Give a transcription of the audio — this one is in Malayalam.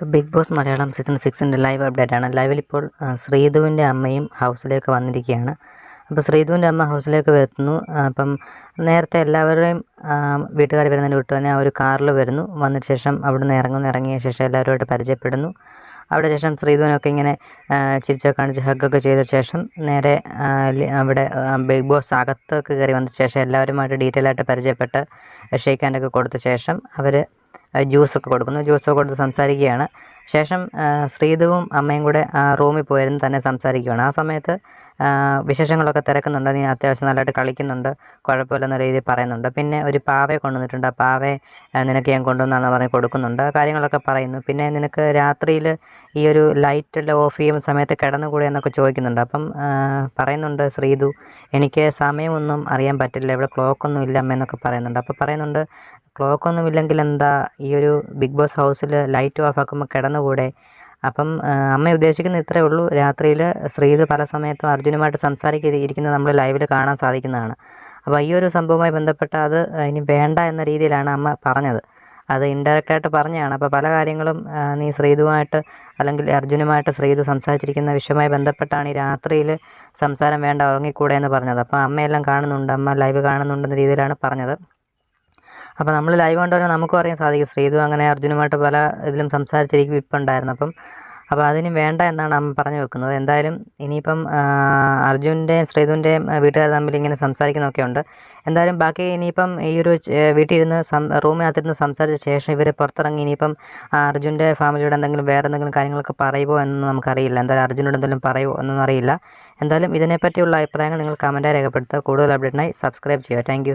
ബിഗ് ബോസ് മലയാളം സീസൺ സിക്സിന്റെ ലൈവ് അപ്ഡേറ്റ് ആണ്. ലൈവിൽ ഇപ്പോൾ ശ്രീധുവിന്റെ അമ്മയും ഹൗസിലേക്ക് വന്നിരിക്കുകയാണ്. അപ്പോൾ ശ്രീധുവിന്റെ അമ്മ ഹൗസിലേക്ക് വരുന്നു. അപ്പം നേരത്തെ എല്ലാവരുടെയും വീട്ടുകാർ വരുന്നതിന് വിട്ടു തന്നെ ആ ഒരു കാറിൽ വരുന്നു. വന്നതിന് ശേഷം അവിടുന്ന് ഇറങ്ങുന്നു. ഇറങ്ങിയ ശേഷം എല്ലാവരുമായിട്ട് പരിചയപ്പെടുന്നു. അവിടെ ശേഷം ശ്രീധുവിനൊക്കെ ഇങ്ങനെ ചിരിച്ചൊക്കെ കാണിച്ച് ഹഗ്ഗൊക്കെ ചെയ്ത ശേഷം നേരെ അവിടെ ബിഗ് ബോസ് അകത്തൊക്കെ കയറി വന്ന ശേഷം എല്ലാവരുമായിട്ട് ഡീറ്റെയിൽ ആയിട്ട് പരിചയപ്പെട്ട് ഷെയ്ക്കാന്റെ ഒക്കെ കൊടുത്ത ശേഷം അവർ ജ്യൂസൊക്കെ കൊടുക്കുന്നു. ജ്യൂസൊക്കെ കൊടുത്ത് സംസാരിക്കുകയാണ്. ശേഷം ശ്രീധുവും അമ്മയും കൂടെ റൂമിൽ പോയിരുന്നു തന്നെ സംസാരിക്കുകയാണ് ആ സമയത്ത് വിശേഷങ്ങളൊക്കെ തിരക്കുന്നുണ്ട്. നീ അത്യാവശ്യം നല്ലതായിട്ട് കളിക്കുന്നുണ്ട്. കുഴപ്പമില്ലെന്ന രീതിയിൽ പറയുന്നുണ്ട്. പിന്നെ ഒരു പാവയെ കൊണ്ടുവന്നിട്ടുണ്ട്. ആ പാവയെ നിനക്ക് ഞാൻ കൊണ്ടുവന്നാണെന്ന് പറഞ്ഞ് കൊടുക്കുന്നുണ്ട്. കാര്യങ്ങളൊക്കെ പറയുന്നു. പിന്നെ നിനക്ക് രാത്രിയിൽ ഈ ഒരു ലൈറ്റെല്ലാം ഓഫ് ചെയ്യുന്ന സമയത്ത് കിടന്നുകൂടെ എന്നൊക്കെ ചോദിക്കുന്നുണ്ട്. അപ്പം പറയുന്നുണ്ട് ശ്രീധു എനിക്ക് സമയമൊന്നും അറിയാൻ പറ്റില്ല. ഇവിടെ ക്ലോക്കൊന്നും ഇല്ല അമ്മ എന്നൊക്കെ പറയുന്നുണ്ട്. അപ്പോൾ പറയുന്നുണ്ട് ക്ലോക്കൊന്നും ഒന്നുമില്ലെങ്കിൽ എന്താ ഈ ഒരു ബിഗ് ബോസ് ഹൗസിൽ ലൈറ്റ് ഓഫ് ആക്കുമ്പോൾ കിടന്നുകൂടെ? അപ്പം അമ്മ ഉദ്ദേശിക്കുന്ന ഇത്രയേ ഉള്ളൂ. രാത്രിയിൽ ശ്രീത് പല സമയത്തും അർജുനുമായിട്ട് സംസാരിക്കുന്നത് നമ്മൾ ലൈവിൽ കാണാൻ സാധിക്കുന്നതാണ്. അപ്പോൾ ഈ ഒരു സംഭവവുമായി ബന്ധപ്പെട്ട് അത് ഇനി വേണ്ട എന്ന രീതിയിലാണ് അമ്മ പറഞ്ഞത്. അത് ഇൻഡയറക്റ്റായിട്ട് പറഞ്ഞതാണ്. അപ്പോൾ പല കാര്യങ്ങളും നീ ശ്രീതുമായിട്ട് അല്ലെങ്കിൽ അർജുനുമായിട്ട് ശ്രീധു സംസാരിച്ചിരിക്കുന്ന വിഷയമായി ബന്ധപ്പെട്ടാണ് ഈ രാത്രിയിൽ സംസാരം വേണ്ട ഉറങ്ങിക്കൂടെ എന്ന് പറഞ്ഞത്. അപ്പോൾ അമ്മയെല്ലാം കാണുന്നുണ്ട്. അമ്മ ലൈവ് കാണുന്നുണ്ടെന്ന രീതിയിലാണ് പറഞ്ഞത്. അപ്പോൾ നമ്മൾ ലൈവ് കണ്ടവരെ നമുക്കും അറിയാൻ സാധിക്കും. ശ്രീതു അങ്ങനെ അർജുനുമായിട്ട് പല ഇതിലും സംസാരിച്ചിരിക്കും ഇപ്പം ഉണ്ടായിരുന്നു. അപ്പം അപ്പോൾ അതിന് വേണ്ട എന്നാണ് അമ്മ പറഞ്ഞു വെക്കുന്നത്. എന്തായാലും ഇനിയിപ്പം അർജുന്റെയും ശ്രീധുവിന്റെയും വീട്ടുകാർ തമ്മിൽ ഇങ്ങനെ സംസാരിക്കുന്നൊക്കെ ഉണ്ട്. എന്തായാലും ബാക്കി ഇനിയിപ്പം ഈ ഒരു വീട്ടിലിരുന്ന് സം റൂമിനകത്തിരുന്ന് സംസാരിച്ച ശേഷം ഇവർ പുറത്തിറങ്ങി ഇനിയിപ്പം അർജുന്റെ ഫാമിലിയുടെ എന്തെങ്കിലും വേറെ എന്തെങ്കിലും കാര്യങ്ങളൊക്കെ പറയുമോ എന്നൊന്നും നമുക്കറിയില്ല. എന്തായാലും അർജുനോട് എന്തെങ്കിലും പറയുമോ എന്നൊന്നും അറിയില്ല. എന്തായാലും ഇതിനെപ്പറ്റിയുള്ള അഭിപ്രായങ്ങൾ നിങ്ങൾ കമന്റായി രേഖപ്പെടുത്തുക. കൂടുതൽ അപ്ഡേറ്റിനായി സബ്സ്ക്രൈബ് ചെയ്യുക. താങ്ക്